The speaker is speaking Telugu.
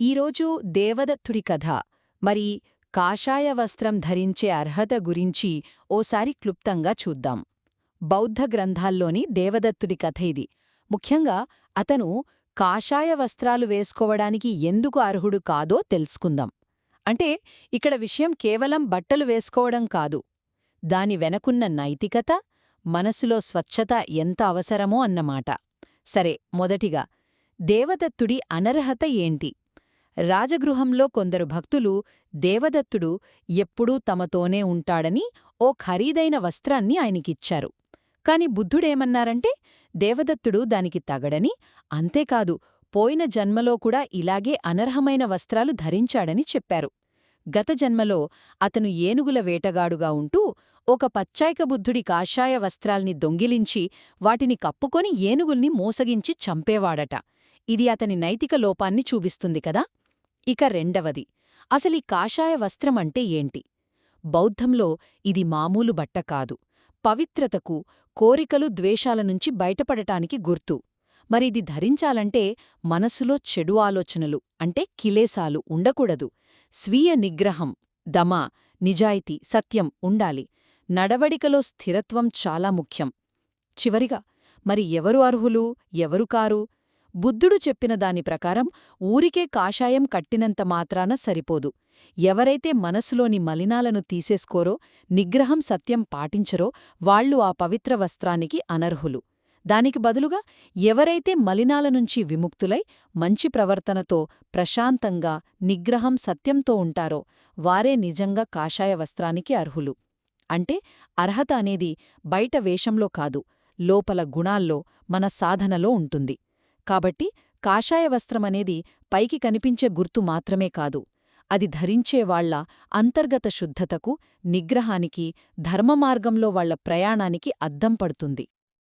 ఈరోజు దేవదత్తుడి కథ. మరి కాషాయ వస్త్రం ధరించే అర్హత గురించి ఓసారి క్లుప్తంగా చూద్దాం. బౌద్ధ గ్రంథాల్లోని దేవదత్తుడి కథ ఇది. ముఖ్యంగా అతను కాషాయ వస్త్రాలు వేసుకోవడానికి ఎందుకు అర్హుడు కాదో తెలుసుకుందాం. అంటే ఇక్కడ విషయం కేవలం బట్టలు వేసుకోవడం కాదు. దాని వెనకున్న నైతికత మనసులో స్వచ్ఛత ఎంత అవసరమో అన్నమాట. సరే మొదటిగా దేవదత్తుడి అనర్హత ఏంటి? రాజగృహంలో కొందరు భక్తులు దేవదత్తుడు ఎప్పుడూ తమతోనే ఉంటాడని ఓ ఖరీదైన వస్త్రాన్ని ఆయనకిచ్చారు. కాని బుద్ధుడేమన్నారంటే దేవదత్తుడు దానికి తగడని అంతేకాదు పోయిన జన్మలో కూడా ఇలాగే అనర్హమైన వస్త్రాలు ధరించాడని చెప్పారు. గత జన్మలో అతను ఏనుగుల వేటగాడుగా ఉంటూ ఒక పచ్చాయిక బుద్ధుడి కాషాయ వస్త్రాల్ని దొంగిలించి వాటిని కప్పుకొని ఏనుగుల్ని మోసగించి చంపేవాడట. ఇది అతని నైతిక లోపాన్ని చూపిస్తుంది కదా? ఇక రెండవది అసలీ కాషాయ వస్త్రమంటే ఏంటి? బౌద్ధంలో ఇది మామూలు బట్ట కాదు. పవిత్రతకు కోరికలు ద్వేషాల నుంచి బయటపడటానికి గుర్తు. మరిది ధరించాలంటే మనసులో చెడు ఆలోచనలు అంటే కిలేసాలు ఉండకూడదు. స్వీయ నిగ్రహం దమ నిజాయితీ సత్యం ఉండాలి. నడవడికలో స్థిరత్వం చాలా ముఖ్యం. చివరిగా మరి ఎవరు అర్హులు ఎవరు కారు? బుద్ధుడు చెప్పిన దాని ప్రకారం ఊరికే కాషాయం కట్టినంత మాత్రాన సరిపోదు. ఎవరైతే మనసులోని మలినాలను తీసేసుకోరో నిగ్రహం సత్యం పాటించరో వాళ్ళు ఆ పవిత్ర వస్త్రానికి అనర్హులు. దానికి బదులుగా ఎవరైతే మలినాల నుంచి విముక్తులై మంచి ప్రవర్తనతో ప్రశాంతంగా నిగ్రహం సత్యంతో ఉంటారో వారే నిజంగా కాషాయ వస్త్రానికి అర్హులు. అంటే అర్హత అనేది బయట వేషంలో కాదు లోపల గుణాల్లో మన సాధనలో ఉంటుంది. కాబట్టి కాషాయ వస్త్రమనేది పైకి కనిపించే గుర్తు మాత్రమే కాదు. అది ధరించేవాళ్ళ అంతర్గత శుద్ధతకు నిగ్రహానికి ధర్మమార్గంలో వాళ్ళ ప్రయాణానికి అద్దం పడుతుంది.